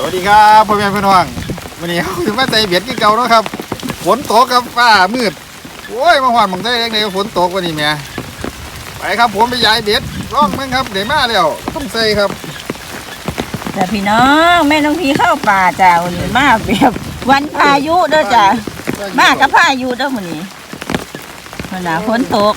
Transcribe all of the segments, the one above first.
สวัสดีครับพ่อแม่พี่น้องวันนี้เขาถึงมาใจเบียดที่เก่าเนาะครับฝนตกครับฟ้ามืดโอ้ยมาหวานผมได้ยังไงฝนตกวันนี้แม่ไปครับผมไปย้ายเบ็ดร่องมึงครับเดี๋ยวมาแล้วต้องใส่ครับจ้ะพี่น้องแม่น้องพีเข้าป่าจ้ะวันนี้มาแบบวันพายุเด้อจ้ะมากับพายุเด้อมื้อนี้มันน่ะฝนตก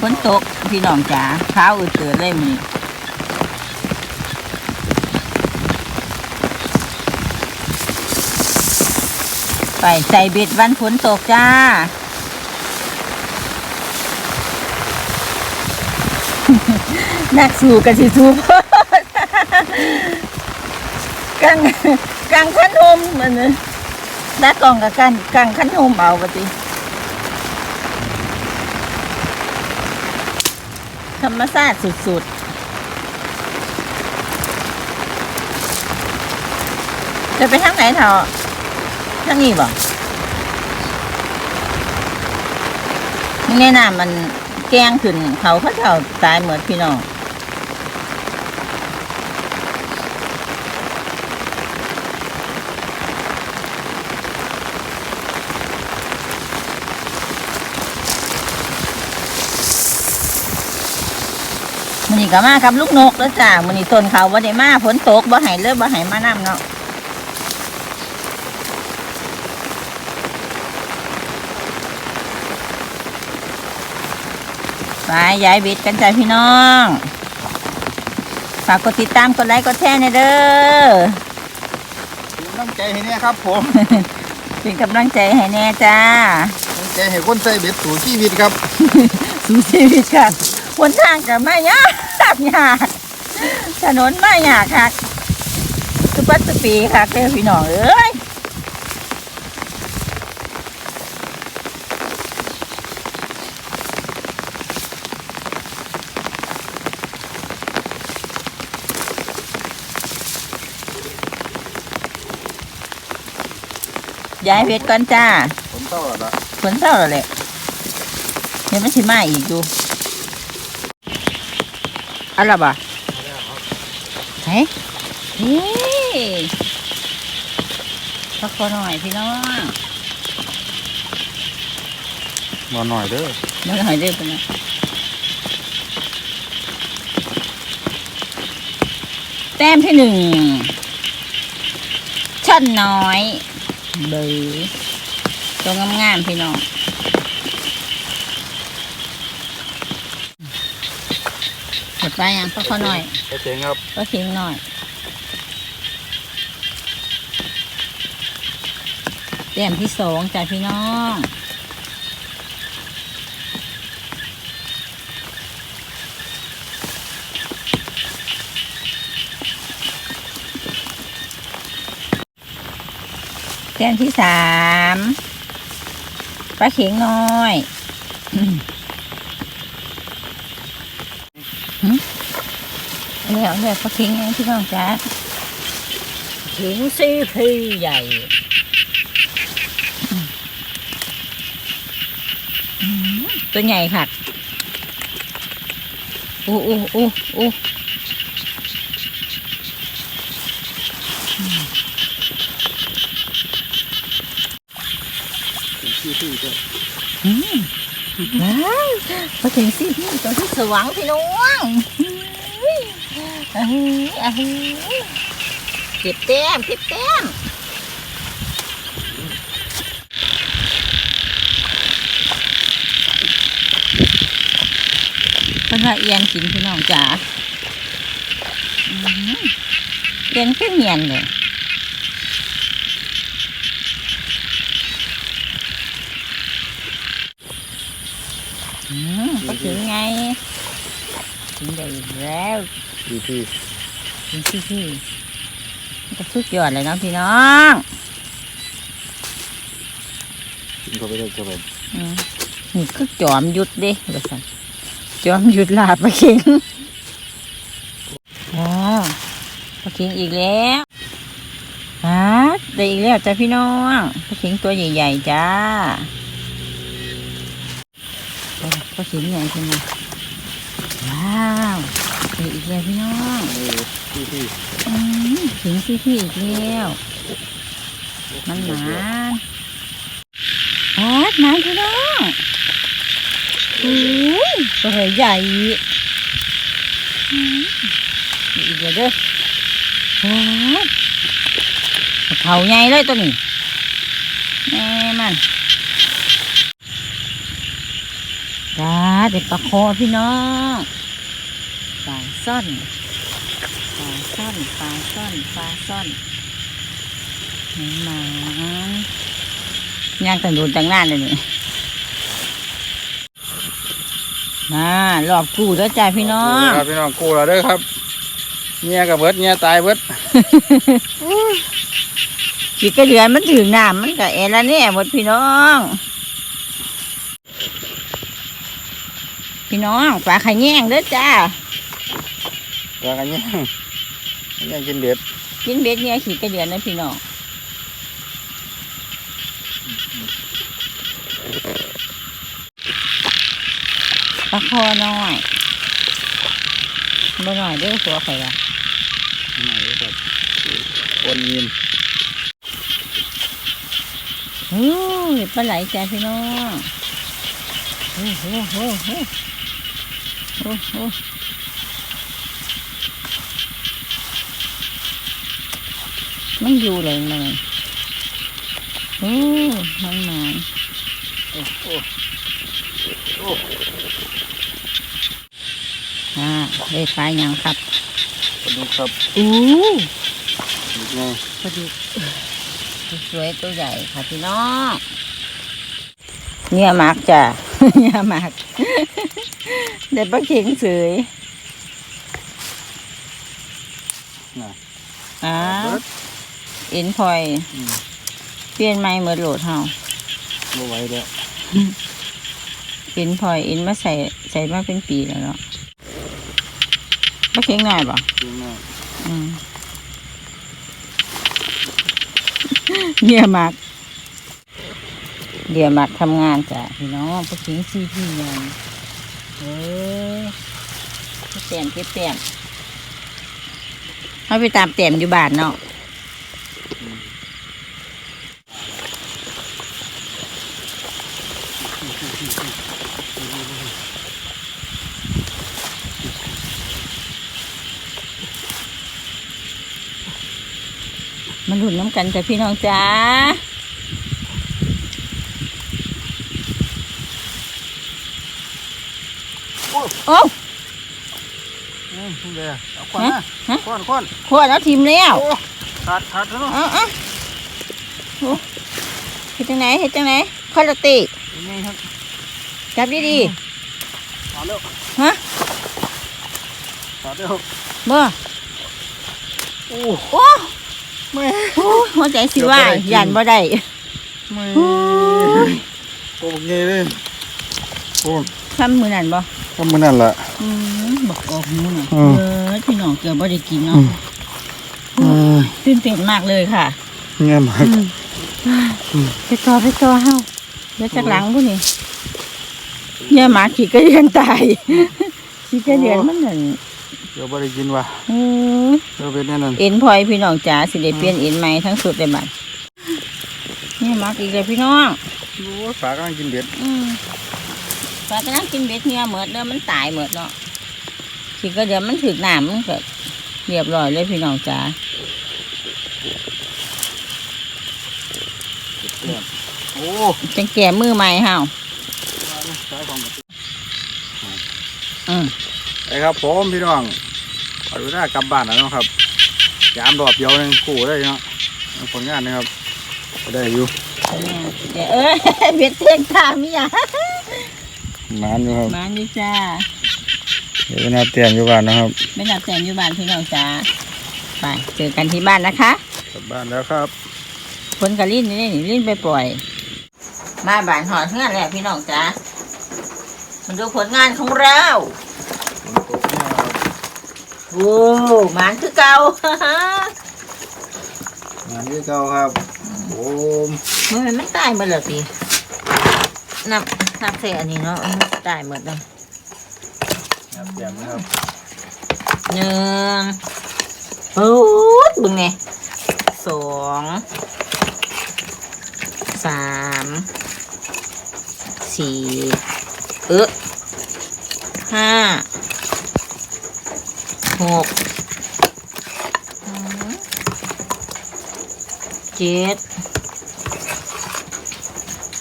ฝนตกพี่น้องจ๋าเช้าอืดเตือนเลยมื้อนี้ ไปใส่เบ็ดวันฝนตกจ้า นักสู้กันสิสู้กังกังขันโฮมมันน่ะนักกองกับกันกังขันโฮมเอาปฏิธรรมชาติสุด ๆจะไปทางไหนเถอะ ทางนี้บ่มึงแนะนำมันแกงขึ้นเขาเขาเจ้าตายเหมือนพี่น้องมันนี่ก็มากับลูกนกแล้วจ้ามันนี่ต้นเขาบ่ได้มาฝนตกบ่ให้เลิกบ่ให้มาน้ำเนาะ ไปย้ายบิดกันจ้าพี่น้อง ฝากกดติดตามกดไลค์กดแชร์ในอยเด้อตั้งใจให้เนี่ยครับผมเป็นกำลังใจให้แน่จ้าตั้งใจให้คนใส่เบ็ดสู่ชีวิตครับ สู้ชีวิตค่ะบนทางกับไม่ยากยากถนนไม่ยากค่ะสุปัตสุปีค่ะเด้อพี่น้องเอ้ย ย้ายเพชรก่อนจ้าผมเศร้าแล้วละฝนเศร้าแล้วแหละเดี๋ยวมันสิมาอีกดูเอะไรบ่เฮ้ยเฮ้ยพักพอหน่อยพี่น้องมาหน่อยเด้อมาหน่อยเด้อพี่น้องแต้มที่หนึ่งชั่นน้อย เบอร์ตัวงามๆพี่น้องหมดไปยังพักพอหน่อยโอเคครับก็ทิ้งหน่อยเตรียมที่สองจ้ะพี่น้อง เตรียมที่สามปลาเข็งน้อยอืมหึอันนี้เอาเนี่ยปลาเข็งไงพี่น้องจ๊ะเข็งซีพีใหญ่อืมอืมตัวใหญ่ค่ะอู้อู้อู้อู้ ชื่อชื่ด้ออืมว้าวปลาเข็งซีพีตัวที่สว่างพี่น้องเก็บแต้มเก็บแต้มเพิ่นว่าเอียนกินพี่น้องจ๋าเอียนขึ้นเงียนเลย ก็ถึงไง ถึงได้อีกแล้วดีที่ถึงที่ที่มันก็สุดยอดเลยเนาะพี่น้องกินเข้าไปได้จะเป็นอืมนี่คือจอมยุดเด้เดี๋ยวสันจอมยุดลาบปลาเข็งอ๋อปลาเข็งอีกแล้วฮะได้อีกแล้วจ้ะพี่น้องปลาเข็งตัวใหญ่ๆจ้า โอ้ปลาเข็งใหญ่ขึ้นมาว้าวเจออีกแล้วพี่น้องนี่ที่ที่อืมถึงที่ที่อีกแล้วมันหมานอาดหมานพี่น้องโอ้ยตัวใหญ่อืมอีกแล้วเด้ออาดเขาใหญ่เลยตัวนี้แม่มันจ้า เด็กปลาคอพี่น้องปลาซ่อนปลาซ่อนปลาซ่อนปลาซ่อนหนหมาย่างกันโดนตั้งนานเลยนี่มารอบกูแล้วจ้าพี่น้องครับพี่น้องกูเราเด้อครับเมียกับเบิดเมียตายเบิดขีดกระเดือนมันถึงน้ำมันก็เอละเนี่ยหมดพี่น้อง พี่น้องปลาไข่แง่งเด้อจ้าปลากันย่างย่างกินเบ็ดกินเบ็ดเนี่ยขีดกระเดือนนะพี่น้องปลาคอน้อยบ่น้อยเด้อหัวข่อยละไหนครับคนยินโอ้ยปลาไหลจ้าพี่น้องโอ้โหโอ้โห โอ้โหมันอยู่เลยมันโอ้มันหมานโอ้โอ้โอ้อ่าได้ปลายังครับปลาดุกครับอู้ดุกไงปลาดุกสวยๆตัวใหญ่ค่ะพี่น้องเนี่ยหมากจ้ะเนี่ยหมาก เด็ดปลาเข็งเสยน่ะอ้าเบิดเอ็นพลอยอืมเปลี่ยนไม้เหมือนโหลดเฮาบ่ไหวแล้วเอ็นพลอยเอ็นมาใส่ใส่มาเป็นปีแล้วเนาะปลาเข็งหน่อยบ่ จริงนะอืมเนี่ยหมาก เดี๋ยวมักทำงานจ้ะพี่น้องปลาเข็งซีพี่งานเอ้ยเก็บแต้มเก็บแต้มเขาไปตามแต้มอยู่บ้านเนาะมันหลุนน้ำกันจ้ะพี่น้องจ้า โอ้อืมพุ่งเลยเอาควันฮะนะฮะควันควันขวดแล้วทิมแล้วโอ้ขาดขาดแล้วเนาะเอ้าเอ้าโอ้เฮ็ดจังไหนเฮ็ดจังไหนคอลติยังไงครับจับดีดีขาดแล้วฮะขาดแล้วๆบ่โอ้โอ้แม่โหหัวใจสิว่าเดี๋ยวบ่ได้กินยันบ่ได้แม่โอ้ยโอ้บักใหญ่เลยโอ้ทำมือนั่นบ่ ทำมือนั่นล่ะอืมบอกออกหูน่ะอืมเออพี่น้องเกือบบ่ได้กินเนาะอืมเอ้ยตื่นเต้นมากเลยค่ะเงี้ยมากอืมไปต่อไปต่อเฮาเดี๋ยวจากหลังพวกนี้เนี่ยหมาขี่กระเดือนตายขี่กระเดือนมันนั่นเดี๋ยวบ่ได้กินว่ะโอ้ยเดี๋ยวเป็นแน่นอนเอ็นพลอยพี่น้องจ๋าสิได้เปลี่ยนเอ็นใหม่ทั้งสุดเลยบัดเนี่ยหมาอีกเลยพี่น้องโอ้ยปลากำลังกินเบ็ดอืม ปลากระนั่งกินเบ็ดเนี่ยเหมือดเด้อมันตายเหมือดเนาะขี่กระเดือนมันถึกน้ำมันก็เรียบร้อยเลยพี่น้องจ๋าโอ้จังแก่มือใหม่เฮาสายของอืมไอ้ครับผมพี่น้องเอาเวลากลับบ้านแล้วเนาะครับยามรอบเดียวหนึงกู้ได้เนาะผลงานนะครับก็ได้อยู่เดี๋ยวเอ้ยเบ็ดเทียงตามมีอะ นานอยู่ครับมานี่จ้าเดี๋ยวนาเตรียมอยู่บ้านนะครับไม่นับแต่งอยู่บ้านพี่น้องจ้าไปเจอกันที่บ้านนะคะ กลับบ้านแล้วครับผลกระลิ้นนี่นี่ลิ้นไปปล่อย มาบ้านหอดเงื่อนแหละพี่น้องจ้ามาดูผลงานของเราฝนตกเนี่ยครับโอ้หมานคือเก่างานที่เก่าครับโอ้เมื่อมันไม่ตายหมดเลยสินับ นับใส่อันนี้เนาะมันตายหมดเลยนาเตรียมนะครับหนึ่งปุ๊ดบึงไงสองสามสี่เออห้าหกอืมเจ็ด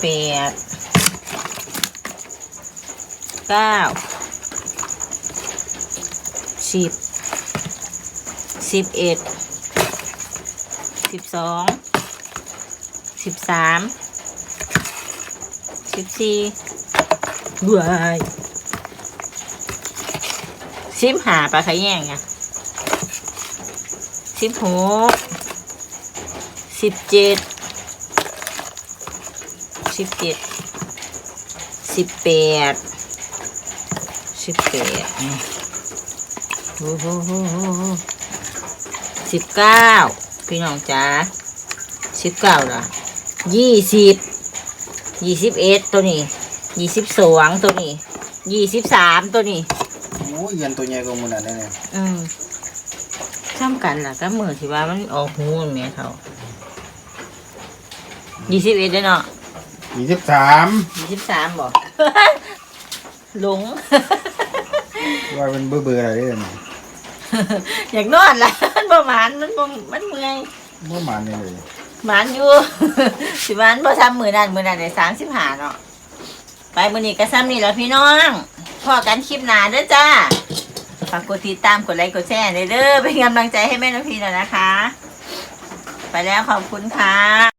แปด เก้าสิบสิบเอ็ดสิบสองสิบสามสิบสี่ว้ายสิบห้าปลาขะแยงไงสิบหกสิบเจ็ดสิบเจ็ดสิบแปด สิบแปดนี่โอ้โหโหโหโหสิบเก้าพี่น้องจ๋าสิบเก้าละยี่สิบยี่สิบเอ็ดตัวนี้ยี่สิบสองตัวนี้ยี่สิบสามตัวนี้โอ้ยเงินตัวใหญ่กว่าหมันนั่นเนี่ยอืมซ้ำกันล่ะก็มือที่ว่ามันออกหูมันแม่เขายี่สิบเอ็ดเนาะยี่สิบสามยี่สิบสามบอก หลง ว่าเป็นเบื่อเบื่ออะไรเนี่ยอยากนอนละมันประมาณมันบ่มันเมื่อยเมื่อมานนี่เลยหมานอยู่ สิหมานบ่ทำมือนั่นมือนั่นได้สามสิบห้าเนาะไปมือนี้ก็ซ้ำนี่แหล้วพี่น้องพอกันคลิปหน้าเด้อจ้าฝากกดติดตามกดไลค์กดแชร์เด้อเป็นกำลังใจให้แม่น้องพีหน่อยนะคะ ไปแล้วขอบคุณค่ะ